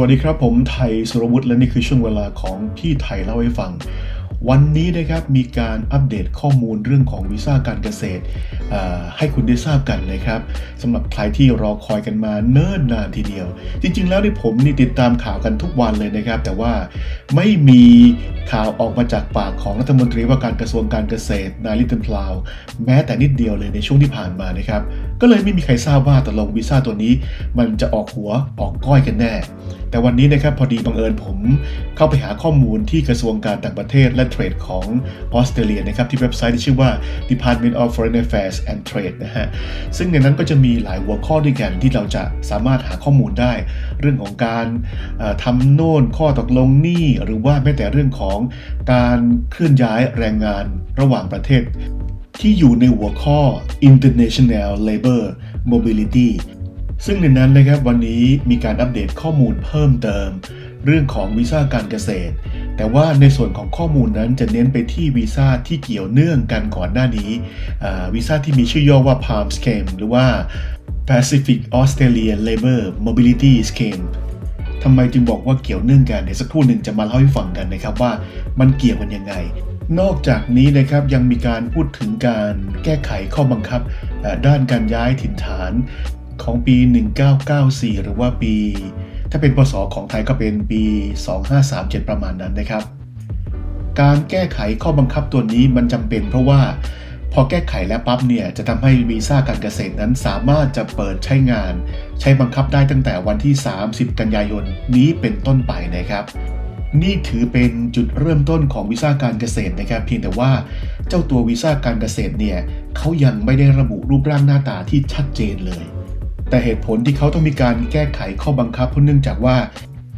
สวัสดีครับผมไทยสุรวุฒิและนี่คือช่วงเวลาของพี่ไทยเล่าให้ฟัง วันนี้นะครับมีการอัปเดตข้อมูลเรื่องของวีซ่าการเกษตร ให้คุณได้ทราบกันนะครับสำหรับใครที่รอคอยกันมาเนิ่นนานทีเดียว จริง ๆ แล้วนี่ผมนี่ติดตามข่าวกันทุกวันเลยนะครับ แต่ว่าไม่มีข่าวออกมาจากปากของรัฐมนตรีว่าการกระทรวงการเกษตรนายลิตเติ้ลพลาวแม้แต่นิดเดียวเลยในช่วงที่ผ่านมานะครับ ก็เลยไม่มีใครทราบว่าตกลงวีซ่าตัวนี้ มันจะออกหัวออกก้อยกันแน่ แต่วันนี้นะครับพอดีบังเอิญผมเข้าไปหาข้อมูลที่กระทรวงการต่างประเทศและเทรดของออสเตรเลียนะครับที่เว็บไซต์ที่ชื่อว่า Department of Foreign Affairs and Trade นะฮะ ซึ่งในนั้นก็จะมีหลายหัวข้อด้วยกันที่เราจะสามารถหาข้อมูลได้ เรื่องของการทำโน่นข้อตกลงหนี้หรือว่าแม้แต่เรื่องของการเคลื่อนย้ายแรงงานระหว่างประเทศ ที่อยู่ในหัวข้อ International Labor Mobility ซึ่งในนั้นนะครับวันนี้มีการอัปเดตข้อมูลเพิ่มเติม เรื่องของวีซ่าการเกษตร แต่ว่าในส่วนของข้อมูลนั้นจะเน้นไปที่วีซ่าที่เกี่ยวเนื่องกันก่อนหน้านี้วีซ่าที่มีชื่อย่อว่า PALM Scheme หรือว่า Pacific Australian Labor Mobility Scheme ทำไมจึงบอกว่าเกี่ยวเนื่องกันเดี๋ยวสักครู่หนึ่งจะมาเล่าให้ฟังกันนะครับว่ามันเกี่ยวกันยังไง นอกจากนี้นะครับยังมีการพูดถึงการแก้ไขข้อบังคับด้านการย้ายถิ่นฐานของปี 1994 หรือว่าปี ถ้าเป็นพศของไทยก็เป็นปี 2537 ประมาณนั้นนะครับ การแก้ไขข้อบังคับตัวนี้มันจำเป็นเพราะว่าพอแก้ไขแล้วปั๊บเนี่ยจะทำให้วีซ่าการเกษตรนั้นสามารถจะเปิดใช้งาน ใช้บังคับได้ตั้งแต่วันที่ 30 กันยายนนี้เป็นต้นไปนะครับ นี่ถือเป็นจุดเริ่มต้นของวีซ่าการเกษตรนะครับ เพียงแต่ว่าเจ้าตัววีซ่าการเกษตรเนี่ยเขายังไม่ได้ระบุรูปร่างหน้าตาที่ชัดเจนเลย แต่เหตุผลที่เขาต้องมีการแก้ไขข้อบังคับเพราะเนื่องจากว่า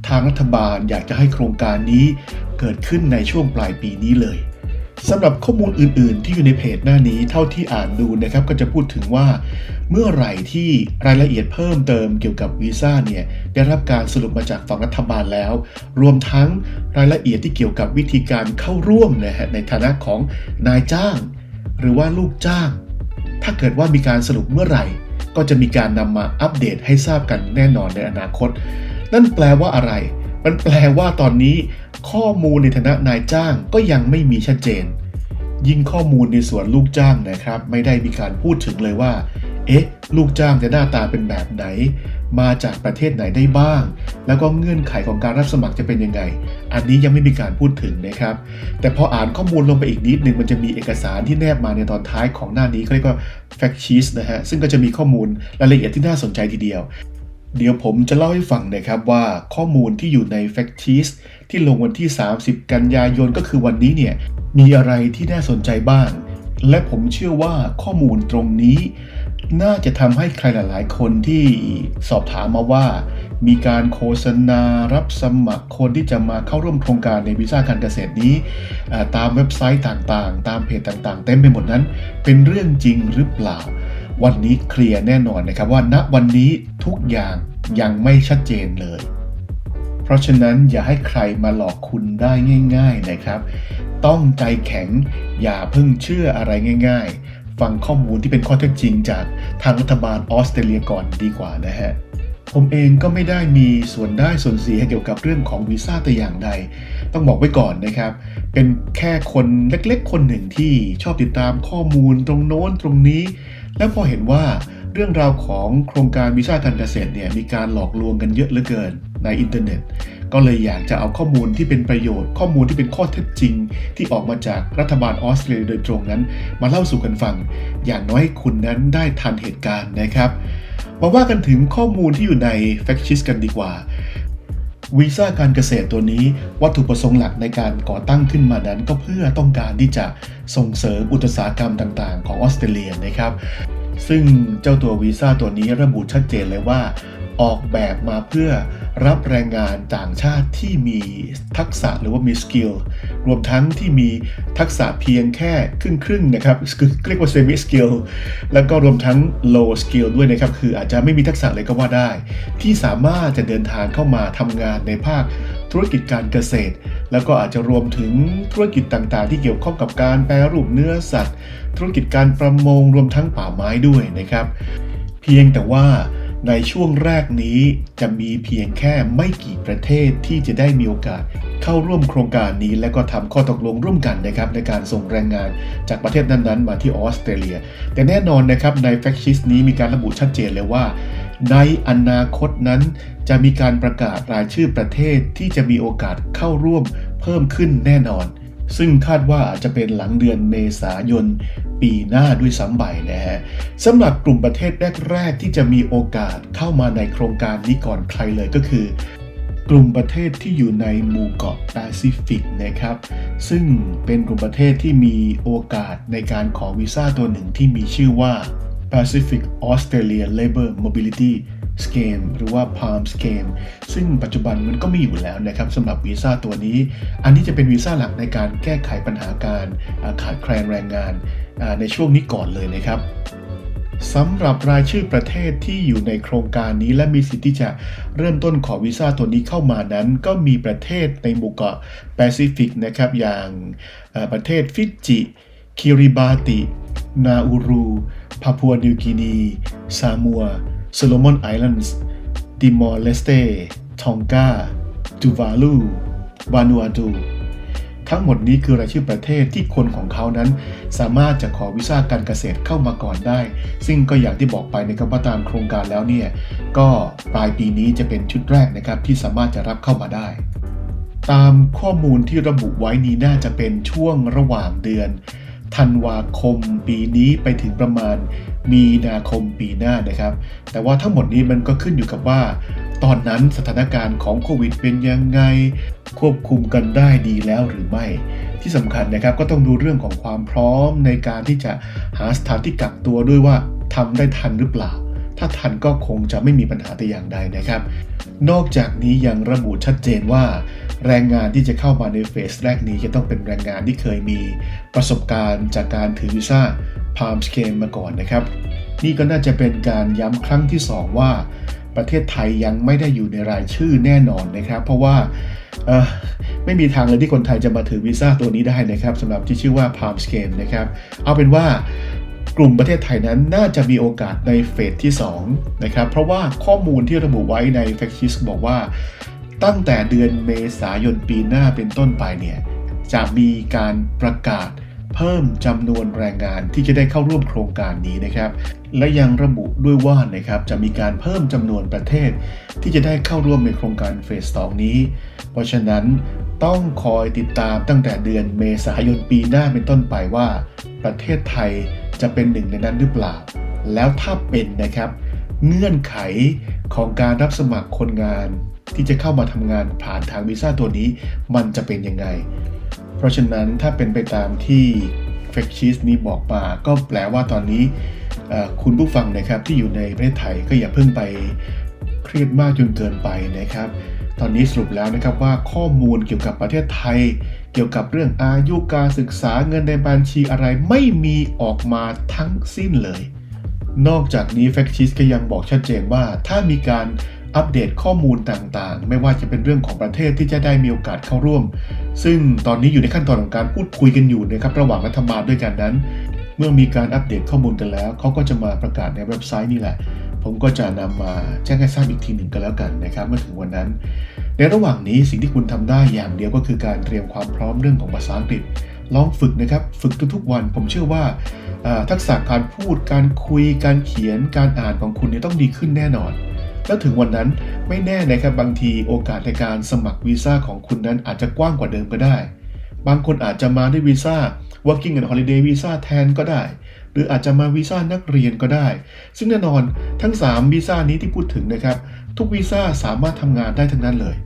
ทางรัฐบาลอยากจะให้โครงการนี้เกิดขึ้นในช่วงปลายปีนี้เลยสำหรับข้อมูลอื่น ๆ ที่อยู่ในเพจหน้านี้เท่าที่อ่านดูนะครับก็จะพูดถึงว่า เมื่อไหร่ที่รายละเอียดเพิ่มเติมเกี่ยวกับวีซ่าเนี่ยได้รับการสรุปมาจากฝั่งรัฐบาลแล้ว รวมทั้งรายละเอียดที่เกี่ยวกับวิธีการเข้าร่วมนะฮะในฐานะของนายจ้าง หรือว่าลูกจ้าง ถ้าเกิดว่ามีการสรุปเมื่อไหร่ ก็จะมีการนำมาอัปเดตให้ทราบกันแน่นอนในอนาคต นั่นแปลว่าอะไร มันแปลว่าตอนนี้ ข้อมูลในฐานะนายจ้างก็ยังไม่มีชัดเจน ยิ่งข้อมูลในส่วนลูกจ้างนะครับ ไม่ได้มีการพูดถึงเลยว่า เอ๊ะ ลูกจ้างจะหน้าตาเป็นแบบไหน มาจากประเทศไหนได้บ้าง แล้วก็เงื่อนไขของการรับสมัครจะเป็นยังไง อันนี้ยังไม่มีการพูดถึงนะครับ แต่พออ่านข้อมูลลงไปอีกนิดหนึ่งมันจะมีเอกสารที่แนบมาในตอนท้ายของหน้านี้เขาเรียกว่า fact sheet นะฮะ ซึ่งก็จะมีข้อมูลรายละเอียดที่น่าสนใจทีเดียว เดี๋ยวผมจะเล่าให้ฟังนะครับว่าข้อมูลที่อยู่ใน fact sheet ที่ลงวันที่ 30 กันยายนก็คือวันนี้เนี่ย มีอะไรที่น่าสนใจบ้าง และผมเชื่อว่าข้อมูลตรงนี้ น่าจะทำให้ใครหลาย ๆ คนที่สอบถามมาว่า มีการโฆษณารับสมัครคนที่จะมาเข้าร่วมโครงการในวีซ่าการเกษตรนี้ ตามเว็บไซต์ต่างๆ ตามเพจต่างๆ เต็มไปหมดนั้น เป็นเรื่องจริงหรือเปล่า วันนี้เคลียร์แน่นอนนะครับว่าณวันนี้ทุกอย่างยังไม่ชัดเจนเลย เพราะฉะนั้นอย่าให้ใครมาหลอกคุณได้ง่าย ๆ นะครับ ต้องใจแข็งอย่าเพิ่งเชื่ออะไรง่าย ๆ ฟังข้อมูลที่เป็นข้อเท็จจริงจากทางรัฐบาลออสเตรเลียก่อนดีกว่านะฮะผมเองก็ไม่ได้มีส่วนได้ส่วนเสียเกี่ยวกับเรื่องของวีซ่าแต่อย่างใด ต้องบอกไว้ก่อนนะครับ เป็นแค่คนเล็กๆ คนหนึ่งที่ชอบติดตามข้อมูลตรงโน้นตรงนี้ แล้วพอเห็นว่าเรื่องราวของโครงการวีซ่าการเกษตรเนี่ยมีการหลอกลวงกันเยอะเหลือเกิน ในอินเทอร์เน็ต ก็เลยอยากจะเอาข้อมูลที่เป็นประโยชน์ ข้อมูลที่เป็นข้อเท็จจริง ที่ออกมาจากรัฐบาลออสเตรเลียโดยตรงนั้น มาเล่าสู่กันฟัง อย่างน้อยคุณนั้นได้ทันเหตุการณ์นะครับมาว่ากันถึงข้อมูลที่อยู่ใน Fact Sheet กันดีกว่าวีซ่าการเกษตรตัวนี้วัตถุประสงค์หลักในการก่อตั้งขึ้นมานั้นก็เพื่อต้องการที่จะส่งเสริมอุตสาหกรรมต่างๆ ของออสเตรเลียนะครับ ซึ่งเจ้าตัววีซ่าตัวนี้ระบุชัดเจนเลยว่า ออกแบบมาเพื่อรับแรงงานต่างชาติที่มีทักษะหรือว่ามีสกิลรวมทั้งที่มีทักษะเพียงแค่ครึ่งครึ่งๆนะครับคือเรียกว่า semi skill แล้วก็รวมทั้ง low skill ด้วยนะครับ คืออาจจะไม่มีทักษะเลยก็ว่าได้ ที่สามารถจะเดินทางเข้ามาทำงานในภาคธุรกิจการเกษตร แล้วก็อาจจะรวมถึงธุรกิจต่างๆ ที่เกี่ยวข้องกับการแปรรูปเนื้อสัตว์ ธุรกิจการประมงรวมทั้งป่าไม้ด้วยนะครับ เพียงแต่ว่า ในช่วงแรกนี้จะมีเพียงแค่ไม่กี่ประเทศที่จะได้มีโอกาสเข้าร่วมโครงการนี้และก็ทำข้อตกลงร่วมกันนะครับในการส่งแรงงานจากประเทศนั้นๆ มาที่ออสเตรเลีย แต่แน่นอนนะครับในแฟกชิสนี้มีการระบุชัดเจนเลยว่า ในอนาคตนั้น จะมีการประกาศรายชื่อประเทศที่จะมีโอกาสเข้าร่วมเพิ่มขึ้นแน่นอน ซึ่งคาดว่าอาจจะเป็นหลังเดือนเมษายนปีหน้าด้วยซ้ำไปนะฮะสำหรับกลุ่มประเทศแรกๆที่จะมีโอกาสเข้ามาในโครงการนี้ก่อนใครเลยก็คือกลุ่มประเทศที่อยู่ในหมู่เกาะแปซิฟิกนะครับ ซึ่งเป็นกลุ่มประเทศที่มีโอกาสในการขอวีซ่าตัวหนึ่งที่มีชื่อว่า Pacific Australia Labor Mobility Scheme หรือว่า PALM Scheme ซึ่งปัจจุบันมันก็มีอยู่แล้วนะครับสำหรับวีซ่าตัวนี้ อันนี้จะเป็นวีซ่าหลักในการแก้ไขปัญหาการขาดแคลนแรงงานในช่วงนี้ก่อนเลยนะครับสำหรับรายชื่อประเทศที่อยู่ในโครงการนี้และมีสิทธิ์ที่จะเริ่มต้นขอวีซ่าตัวนี้เข้ามานั้น ก็มีประเทศในหมู่เกาะแปซิฟิกนะครับอย่างประเทศฟิจิ คิริบาติ นาอูรู พาพัวนิวกินี ซามัวโซโลมอนไอแลนด์ติมอร์เลสเตทองกาจูวาลูวานูอาตูทั้งหมดนี้คือรายชื่อประเทศที่คนของเขานั้น สามารถจะขอวีซ่าการเกษตรเข้ามาก่อนได้ ซึ่งก็อย่างที่บอกไปนะครับว่าตามโครงการแล้วเนี่ย ก็ปลายปีนี้จะเป็นชุดแรกนะครับที่สามารถจะรับเข้ามาได้ ตามข้อมูลที่ระบุไว้นี้น่าจะเป็นช่วงระหว่างเดือน ธันวาคมปีนี้ไปถึงประมาณมีนาคมปีหน้านะครับ แต่ว่าทั้งหมดนี้มันก็ขึ้นอยู่กับว่า ตอนนั้นสถานการณ์ของโควิดเป็นยังไง ควบคุมกันได้ดีแล้วหรือไม่ ที่สำคัญนะครับก็ต้องดูเรื่องของความพร้อมในการที่จะหาสถานที่กักตัวด้วยว่าทำได้ทันหรือเปล่า ถ้าทันก็คงจะไม่มีปัญหาแต่อย่างใดนะครับ นอกจากนี้ยังระบุชัดเจนว่า แรงงานที่จะเข้ามาในเฟสแรกนี้จะต้องเป็นแรงงานที่เคยมีประสบการณ์จากการถือวีซ่า Palm Scheme มาก่อนนะครับ นี่ก็น่าจะเป็นการย้ำครั้งที่ 2 ว่า ประเทศไทยยังไม่ได้อยู่ในรายชื่อแน่นอนนะครับ เพราะว่าไม่มีทางเลยที่คนไทยจะมาถือวีซ่าตัวนี้ได้นะครับสำหรับที่ชื่อว่า Palm Scheme นะครับ เอาเป็นว่ากลุ่มประเทศไทยนั้นน่าจะมีโอกาสในเฟสที่2นะครับ เพราะว่าข้อมูลที่ระบุไว้ใน f a c t s h บอกว่า ตั้งแต่เดือนเมษายนปีหน้าเป็นต้นไปเนี่ยจะมีการประกาศเพิ่มจำนวนแรงงานที่จะได้เข้าร่วมโครงการนี้นะครับ และยังระบุด้วยว่านะครับจะมีการเพิ่มจำนวนประเทศ ที่จะได้เข้าร่วมในโครงการเฟสสองนี้ เพราะฉะนั้นต้องคอยติดตามตั้งแต่เดือนเมษายนปีหน้าเป็นต้นไปว่า ประเทศไทยจะเป็นหนึ่งในนั้นหรือเปล่า แล้วถ้าเป็นนะครับ เงื่อนไขของการรับสมัครคนงาน ที่จะเข้ามาทำงานผ่านทางวีซ่าตัวนี้ มันจะเป็นยังไง เพราะฉะนั้นถ้าเป็นไปตามที่เฟกชีสนี้บอกมา ก็แปลว่าตอนนี้คุณผู้ฟังนะครับที่อยู่ในประเทศไทยก็อย่าเพิ่งไปเครียดมากจนเกินไปนะครับ ตอนนี้สรุปแล้วนะครับว่าข้อมูลเกี่ยวกับประเทศไทย เกี่ยวกับเรื่องอายุการศึกษาเงินในบัญชีอะไรไม่มีออกมาทั้งสิ้นเลย นอกจากนี้ f a c t ชิสก็ยังบอกชัดเจนว่าถ้ามีการ อัปเดตข้อมูลต่างๆ ไม่ว่าจะเป็นเรื่องของประเทศที่จะได้มีโอกาสเข้าร่วม ซึ่งตอนนี้อยู่ในขั้นตอนของการพูดคุยกันอยู่นะครับระหว่างรัฐบาลด้วยกันนั้น เมื่อมีการอัปเดตข้อมูลกันแล้ว เขาก็จะมาประกาศในเว็บไซต์นี่แหละ ผมก็จะนำมาแจ้งให้ทราบอีกทีหนึ่งกันแล้วกันนะครับเมื่อถึงวันนั้น ในระหว่างนี้สิ่งที่คุณทำได้อย่างเดียวก็คือการเตรียมความพร้อมเรื่องของภาษาอังกฤษลองฝึกนะครับ ฝึกทุกๆวัน ผมเชื่อว่าทักษะการพูด การคุย การเขียน การอ่านของคุณเนี่ยต้องดีขึ้นแน่นอน แล้วถึงวันนั้นไม่แน่นะครับบางทีโอกาสในการสมัครวีซ่าของคุณนั้นอาจจะกว้างกว่าเดิมก็ได้ บางคนอาจจะมาด้วยวีซ่า working and holiday visa แทนก็ได้ หรืออาจจะมาวีซ่านักเรียนก็ได้ ซึ่งแน่นอนทั้ง 3 วีซ่านี้ที่พูดถึงนะครับ ทุกวีซ่าสามารถทำงานได้ทั้งนั้นเลย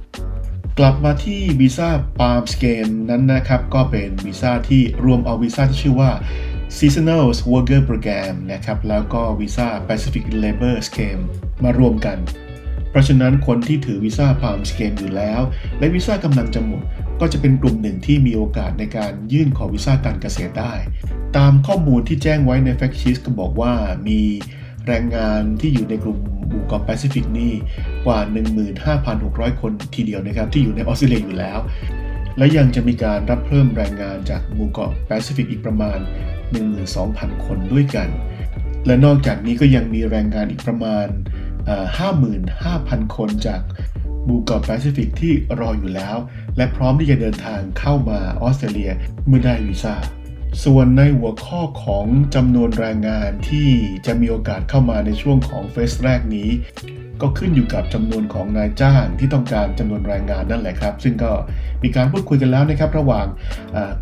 กลับมาที่วีซ่า Palm Scheme นั้นนะครับ ก็เป็นวีซ่าที่รวมเอาวีซ่าที่ชื่อว่า Seasonal Worker Program นะครับแล้วก็วีซ่า Pacific Labor Scheme มารวมกัน เพราะฉะนั้นคนที่ถือวีซ่า Palm Scheme อยู่แล้ว และวีซ่ากำลังจะหมด ก็จะเป็นกลุ่มหนึ่งที่มีโอกาสในการยื่นขอวีซ่าการเกษตรได้ ตามข้อมูลที่แจ้งไว้ใน Fact Sheet ก็บอกว่ามีแรงงานที่อยู่ในกลุ่มหมู่เกาะแปซิฟิกนี่กว่า 15,600 คนทีเดียวนะครับ ที่อยู่ในออสเตรเลียอยู่แล้ว และยังจะมีการรับเพิ่มแรงงานจากหมู่เกาะแปซิฟิกอีกประมาณ 12,000 คนด้วยกัน และนอกจากนี้ก็ยังมีแรงงานอีกประมาณห้าหมื่นห้าพันคนจากหมู่เกาะแปซิฟิกที่รออยู่แล้ว และพร้อมที่จะเดินทางเข้ามาออสเตรเลียเมื่อได้วีซ่าส่วนในหัวข้อของจำนวนแรงงานที่จะมีโอกาสเข้ามาในช่วงของเฟสแรกนี้ ก็ขึ้นอยู่กับจำนวนของนายจ้างที่ต้องการจำนวนแรงงานนั่นแหละครับ ซึ่งก็มีการพูดคุยกันแล้วนะครับ ระหว่าง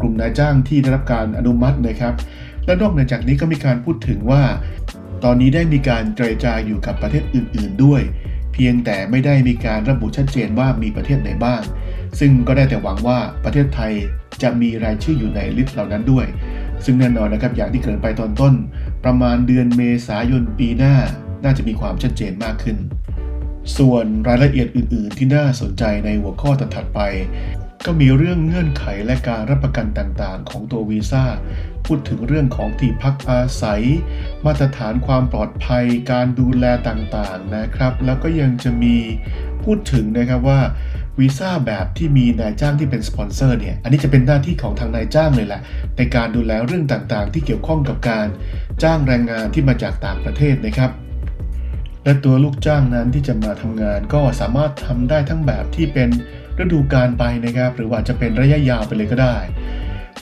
กลุ่มนายจ้างที่ได้รับการอนุมัตินะครับและนอกเหนือจากนี้ก็มีการพูดถึงว่า ตอนนี้ได้มีการเจรจาอยู่กับประเทศอื่น ๆด้วย เพียงแต่ไม่ได้มีการระบุชัดเจนว่ามีประเทศไหนบ้าง ซึ่งก็ได้แต่หวังว่าประเทศไทยจะมีรายชื่ออยู่ในลิสต์เหล่านั้นด้วย ซึ่งแน่นอนนะครับอย่างที่เกริ่นไปตอนต้น ประมาณเดือนเมษายนปีหน้าน่าจะมีความชัดเจนมากขึ้น ส่วนรายละเอียดอื่น ๆ ที่น่าสนใจในหัวข้อถัดไป ก็มีเรื่องเงื่อนไขและการรับประกันต่าง ๆ ของตัววีซ่า พูดถึงเรื่องของที่พักอาศัย มาตรฐานความปลอดภัย การดูแลต่าง ๆ นะครับ แล้วก็ยังจะมีพูดถึงนะครับว่าวีซ่าแบบที่มีนายจ้างที่เป็นสปอนเซอร์เนี่ย อันนี้จะเป็นหน้าที่ของทางนายจ้างเลยแหละ ในการดูแลเรื่องต่างๆ ที่เกี่ยวข้องกับการจ้างแรงงานที่มาจากต่างประเทศนะครับ และตัวลูกจ้างนั้นที่จะมาทำงานก็สามารถทำได้ทั้งแบบที่เป็นฤดูกาลไปนะครับ หรือว่าจะเป็นระยะยาวไปเลยก็ได้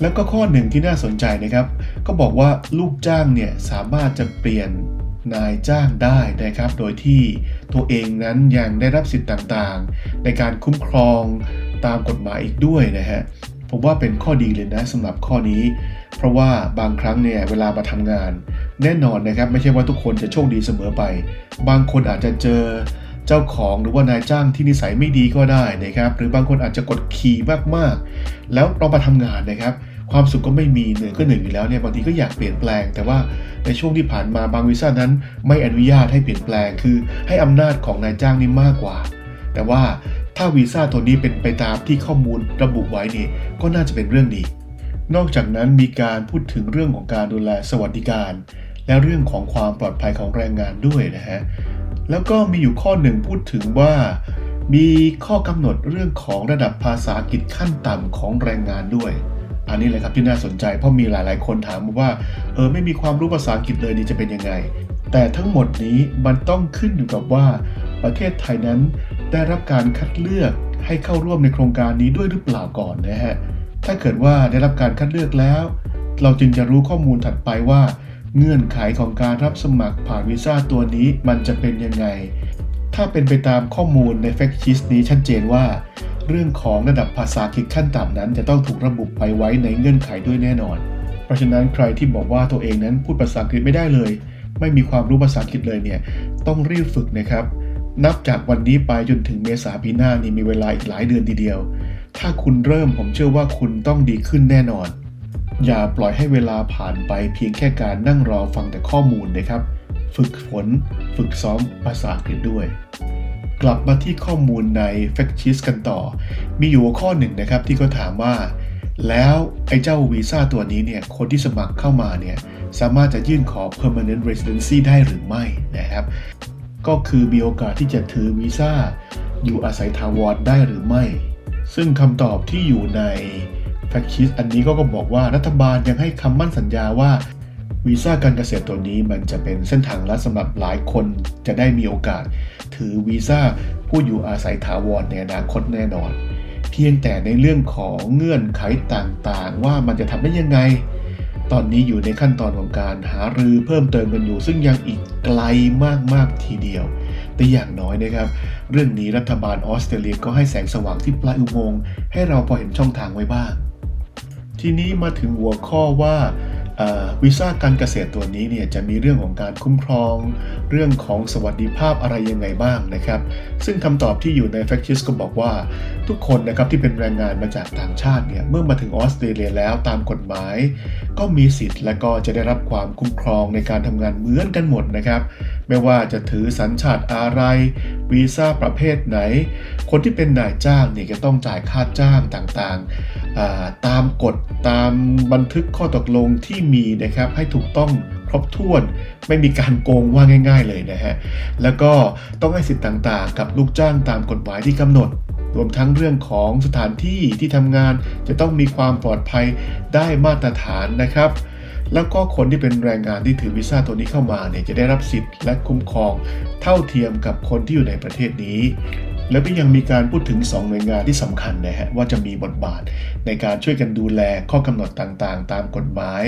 แล้วก็ข้อหนึ่งที่น่าสนใจนะครับ ก็บอกว่าลูกจ้างเนี่ยสามารถจะเปลี่ยนนายจ้างได้นะครับ โดยที่ตัวเองนั้นยังได้รับสิทธิ์ต่างๆ ในการคุ้มครองตามกฎหมายอีกด้วยนะฮะผมว่าเป็นข้อดีเลยนะสำหรับข้อนี้ เพราะว่าบางครั้งเนี่ยเวลามาทำงาน แน่นอนนะครับไม่ใช่ว่าทุกคนจะโชคดีเสมอไป บางคนอาจจะเจอเจ้าของหรือว่านายจ้างที่นิสัยไม่ดีก็ได้นะครับหรือบางคนอาจจะกดขี่มากๆ แล้วเรามาทำงานนะครับ ความสุขก็ไม่มีเหนื่อยก็เหนื่อยอยู่แล้วเนี่ยบางทีก็อยากเปลี่ยนแปลง แต่ว่าในช่วงที่ผ่านมาบางวีซ่านั้นไม่อนุญาตให้เปลี่ยนแปลง คือให้อำนาจของนายจ้างนี่มากกว่า แต่ว่าถ้าวีซ่าตัวนี้เป็นไปตามที่ข้อมูลระบุไว้นี่ก็น่าจะเป็นเรื่องดี นอกจากนั้นมีการพูดถึงเรื่องของการดูแลสวัสดิการ และเรื่องของความปลอดภัยของแรงงานด้วยนะฮะแล้วก็มีอยู่ข้อหนึ่งพูดถึงว่า มีข้อกำหนดเรื่องของระดับภาษาอังกฤษขั้นต่ำของแรงงานด้วย อันนี้เลยครับที่น่าสนใจเพราะมีหลาย ๆ คนถามมาว่าเออไม่มีความรู้ภาษาอังกฤษเลยนี่จะเป็นยังไง แต่ทั้งหมดนี้มันต้องขึ้นอยู่กับว่า ประเทศไทยนั้นได้รับการคัดเลือกให้เข้าร่วมในโครงการนี้ด้วยหรือเปล่าก่อนนะฮะ ถ้าเกิดว่าได้รับการคัดเลือกแล้ว เราจึงจะรู้ข้อมูลถัดไปว่า เงื่อนไขของการรับสมัครผ่านวีซ่าตัวนี้มันจะเป็นยังไง ถ้าเป็นไปตามข้อมูลในแฟกชิสนี้ชัดเจนว่า เรื่องของระดับภาษาอังกฤษขั้นต่ำนั้น จะต้องถูกระบุไปไว้ในเงื่อนไขด้วยแน่นอน เพราะฉะนั้นใครที่บอกว่าตัวเองนั้นพูดภาษาอังกฤษไม่ได้เลย ไม่มีความรู้ภาษาอังกฤษเลยเนี่ยต้องรีบฝึกนะครับนับจากวันนี้ไปจนถึงเมษาปีหน้านี่มีเวลาอีกหลายเดือนทีเดียว ถ้าคุณเริ่มผมเชื่อว่าคุณต้องดีขึ้นแน่นอน อย่าปล่อยให้เวลาผ่านไปเพียงแค่การนั่งรอฟังแต่ข้อมูลนะครับ ฝึกฝน ฝึกซ้อมภาษาอังกฤษด้วย กลับมาที่ข้อมูลใน Fact Sheet กันต่อ มีอยู่ข้อหนึ่งนะครับที่เขาถามว่า แล้วไอ้เจ้าวีซ่าตัวนี้เนี่ย คนที่สมัครเข้ามาเนี่ย สามารถจะยื่นขอ permanent residency ได้หรือไม่นะครับ ก็คือมีโอกาสที่จะถือวีซ่าอยู่อาศัยถาวรได้หรือไม่ ซึ่งคำตอบที่อยู่ในแฟกชิสอันนี้ก็ก็บอกว่ารัฐบาลยังให้คำมั่นสัญญาว่าวีซ่าการเกษตรตัวนี้มันจะเป็นเส้นทางลัดสำหรับหลายคนจะได้มีโอกาส ถือวีซ่าผู้อยู่อาศัยถาวรในอนาคตแน่นอน เพียงแต่ในเรื่องของเงื่อนไขต่างๆ ว่ามันจะทำได้ยังไง ตอนนี้อยู่ในขั้นตอนของการหารือเพิ่มเติมกันอยู่ ซึ่งยังอีกไกลมากๆทีเดียว แต่อย่างน้อยนะครับ เรื่องนี้รัฐบาลออสเตรเลียก็ให้แสงสว่างที่ปลายอุโมงค์ให้เราพอเห็นช่องทางไว้บ้าง ทีนี้มาถึงหัวข้อว่าวีซ่าการเกษตรตัวนี้เนี่ยจะมีเรื่องของการคุ้มครอง เรื่องของสวัสดิภาพอะไรยังไงบ้างนะครับ ซึ่งคำตอบที่อยู่ใน f a c t ิ s ก็บอกว่า ทุกคนนะครับที่เป็นแรงงานมาจากต่างชาติเนี่ยเมื่อมาถึงออสเตรเลียแล้วตามกฎหมาย ก็มีสิทธิ์และก็จะได้รับความคุ้มครองในการทำงานเหมือนกันหมดนะครับ ไม่ว่าจะถือสัญชาติอะไรวีซ่าประเภทไหน คนที่เป็นนายจ้างเนี่ยจะต้องจ่ายค่าจ้างต่างๆ ตามกฎตามบันทึกข้อตกลงที่มีนะครับให้ถูกต้องครบถ้วนไม่มีการโกงว่าง่าย ๆ เลยนะฮะ แล้วก็ต้องให้สิทธิ์ต่างๆ กับลูกจ้างตามกฎหมายที่กำหนด รวมทั้งเรื่องของสถานที่ที่ทำงานจะต้องมีความปลอดภัยได้มาตรฐานนะครับ แล้วก็คนที่เป็นแรงงานที่ถือวีซ่าตัวนี้เข้ามาเนี่ยจะได้รับสิทธิ์และคุ้มครองเท่าเทียมกับคนที่อยู่ในประเทศนี้ แล้วก็ยังมีการพูดถึง 2 หน่วยงานที่สำคัญนะฮะว่าจะมีบทบาท ในการช่วยกันดูแลข้อกำหนดต่างๆ ตามกฎหมาย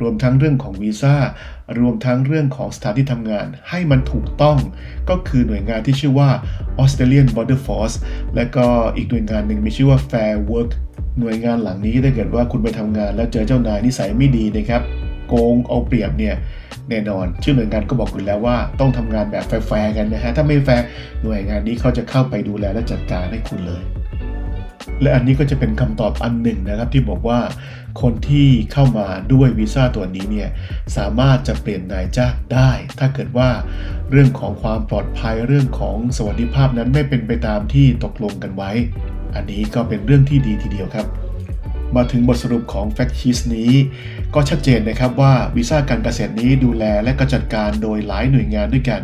รวมทั้งเรื่องของวีซ่ารวมทั้งเรื่องของสถานที่ทำงานให้มันถูกต้อง ก็คือหน่วยงานที่ชื่อว่า Australian Border Force และก็อีกหน่วยงานหนึ่งมีชื่อว่า Fair Work หน่วยงานหลังนี้ถ้าเกิดว่าคุณไปทำงานแล้วเจอเจ้านายนิสัยไม่ดีนะครับ โกงเอาเปรียบเนี่ยแน่นอน ชื่อหน่วยงานก็บอกอยู่แล้วว่าต้องทำงานแบบแฟร์ๆกันนะฮะ ถ้าไม่แฟร์หน่วยงานนี้เขาจะเข้าไปดูแลและจัดการให้คุณเลย และอันนี้ก็จะเป็นคำตอบอันหนึ่งนะครับที่บอกว่า คนที่เข้ามาด้วยวีซ่าตัวนี้เนี่ยสามารถจะเปลี่ยนนายจ้างได้ ถ้าเกิดว่าเรื่องของความปลอดภัยเรื่องของสวัสดิภาพนั้นไม่เป็นไปตามที่ตกลงกันไว้ อันนี้ก็เป็นเรื่องที่ดีทีเดียวครับ มาถึงบทสรุปของ Fact Sheet นี้ ก็ชัดเจนนะครับว่าวีซ่าการเกษตรนี้ดูแลและก็จัดการโดยหลายหน่วยงานด้วยกัน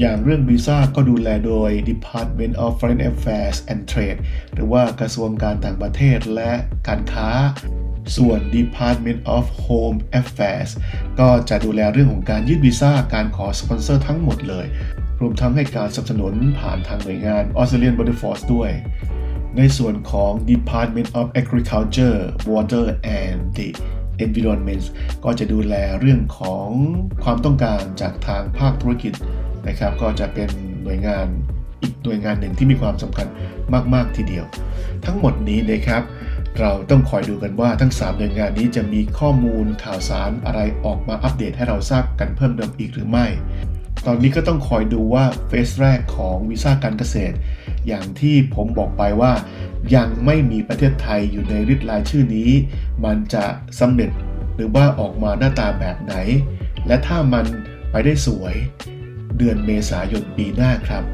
อย่างเรื่องวีซ่าก็ดูแลโดย Department of Foreign Affairs and Trade หรือว่ากระทรวงการต่างประเทศและการค้า ส่วน Department of Home Affairs ก็จะดูแลเรื่องของการยื่นวีซ่าการขอสปอนเซอร์ทั้งหมดเลย รวมทั้งให้การสนับสนุนผ่านทางหน่วยงาน Australian Border Force ด้วย ในส่วนของ Department of Agriculture, Water and the Environment ก็จะดูแลเรื่องของความต้องการจากทางภาคธุรกิจนะครับ ก็จะเป็นหน่วยงานอีกหน่วยงานหนึ่งที่มีความสำคัญมาก ๆ ทีเดียว ทั้งหมดนี้นะครับ เราต้องคอยดูกันว่าทั้ง 3 หน่วยงานนี้จะมีข้อมูลข่าวสารอะไรออกมาอัปเดตให้เราทราบกันเพิ่มเติมอีกหรือไม่ ตอนนี้ก็ต้องคอยดูว่าเฟสแรกของวีซ่าการเกษตร อย่างที่ผมบอกไปว่า ยังไม่มีประเทศไทยอยู่ในริดรายชื่อนี้ มันจะสำเร็จหรือว่าออกมาหน้าตาแบบไหน และถ้ามันไปได้สวย เดือนเมษายนปีหน้าครับ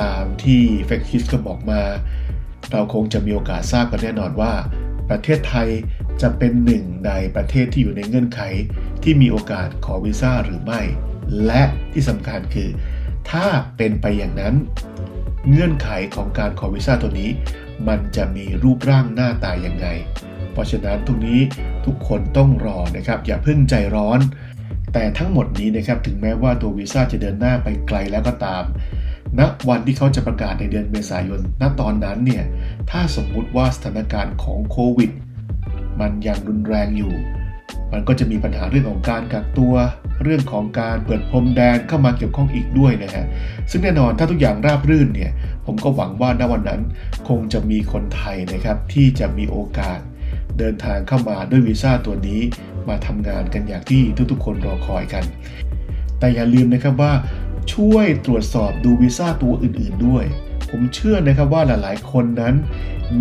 ตามที่เฟกคิสก็บอกมา เราคงจะมีโอกาสทราบกันแน่นอนว่า ประเทศไทยจะเป็นหนึ่งในประเทศที่อยู่ในเงื่อนไข ที่มีโอกาสขอวีซ่าหรือไม่ และที่สำคัญคือ ถ้าเป็นไปอย่างนั้น เงื่อนไขของการขอวีซ่าตัวนี้ มันจะมีรูปร่างหน้าตายังไง เพราะฉะนั้นตรงนี้ทุกคนต้องรอนะครับ อย่าเพิ่งใจร้อน แต่ทั้งหมดนี้นะครับถึงแม้ว่าตัววีซ่าจะเดินหน้าไปไกลแล้วก็ตามณวันที่เขาจะประกาศในเดือนเมษายน ณ ตอนนั้นเนี่ย ถ้าสมมุติว่าสถานการณ์ของโควิด มันยังรุนแรงอยู่ มันก็จะมีปัญหาเรื่องของการกักตัว เรื่องของการเปิดพรมแดนเข้ามาเกี่ยวข้องอีกด้วยนะฮะ ซึ่งแน่นอนถ้าทุกอย่างราบรื่นเนี่ย ผมก็หวังว่าณวันนั้น คงจะมีคนไทยนะครับที่จะมีโอกาส เดินทางเข้ามาด้วยวีซ่าตัวนี้ มาทำงานกันอย่างที่ทุกๆ คนรอคอยกัน แต่อย่าลืมนะครับว่าช่วยตรวจสอบดูวีซ่าตัวอื่น ๆด้วย ผมเชื่อนะครับว่าหลายๆ คนนั้น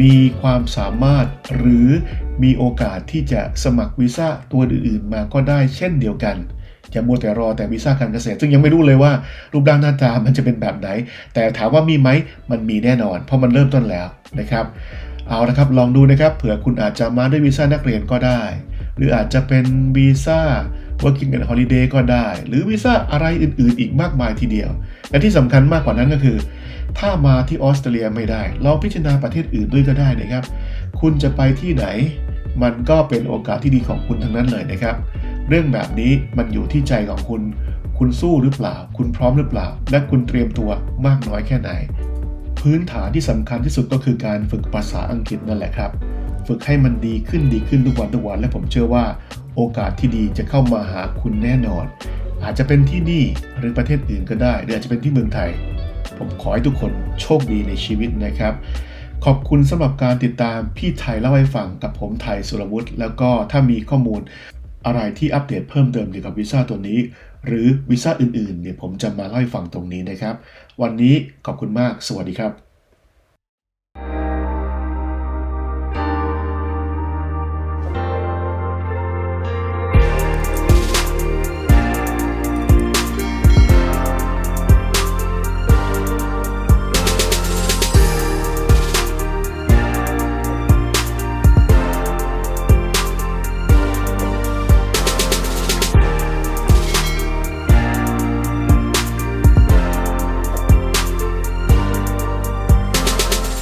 มีความสามารถหรือ มีโอกาสที่จะสมัครวีซ่าตัวอื่นๆ มาก็ได้เช่นเดียวกันอย่ามัวแต่รอแต่วีซ่าการเกษตร ซึ่งยังไม่รู้เลยว่า รูปร่างหน้าตามันจะเป็นแบบไหน แต่ถามว่ามีไหมมันมีแน่นอน เพราะมันเริ่มต้นแล้วนะครับเอาละครับลองดูนะครับเผื่อคุณอาจจะมาด้วยวีซ่านักเรียนก็ได้ หรืออาจจะเป็นวีซ่า working and holiday ก็ได้ หรือวีซ่าอะไรอื่นๆ อีกมากมายทีเดียว และที่สำคัญมากกว่านั้นก็คือ ถ้ามาที่ออสเตรเลียไม่ได้ลองพิจารณาประเทศอื่นด้วยก็ได้นะครับ คุณจะไปที่ไหน มันก็เป็นโอกาสที่ดีของคุณทั้งนั้นเลยนะครับ เรื่องแบบนี้มันอยู่ที่ใจของคุณ คุณสู้หรือเปล่า คุณพร้อมหรือเปล่า และคุณเตรียมตัวมากน้อยแค่ไหน พื้นฐานที่สำคัญที่สุดก็คือการฝึกภาษาอังกฤษนั่นแหละครับ ฝึกให้มันดีขึ้นดีขึ้นทุกวันทุกวัน และผมเชื่อว่าโอกาสที่ดีจะเข้ามาหาคุณแน่นอน อาจจะเป็นที่นี่หรือประเทศอื่นก็ได้หรืออาจจะเป็นที่เมืองไทย ผมขอให้ทุกคนโชคดีในชีวิตนะครับ ขอบคุณสำหรับการติดตามพี่ไทยเล่าให้ฟังกับผมไทยสุรวุฒิแล้วก็ถ้ามีข้อมูลอะไรที่อัปเดตเพิ่มเติมเกี่ยวกับวีซ่าตัวนี้ หรือวีซ่าอื่นๆเนี่ยผมจะมาเล่าให้ฟังตรงนี้นะครับ วันนี้ขอบคุณมากสวัสดีครับ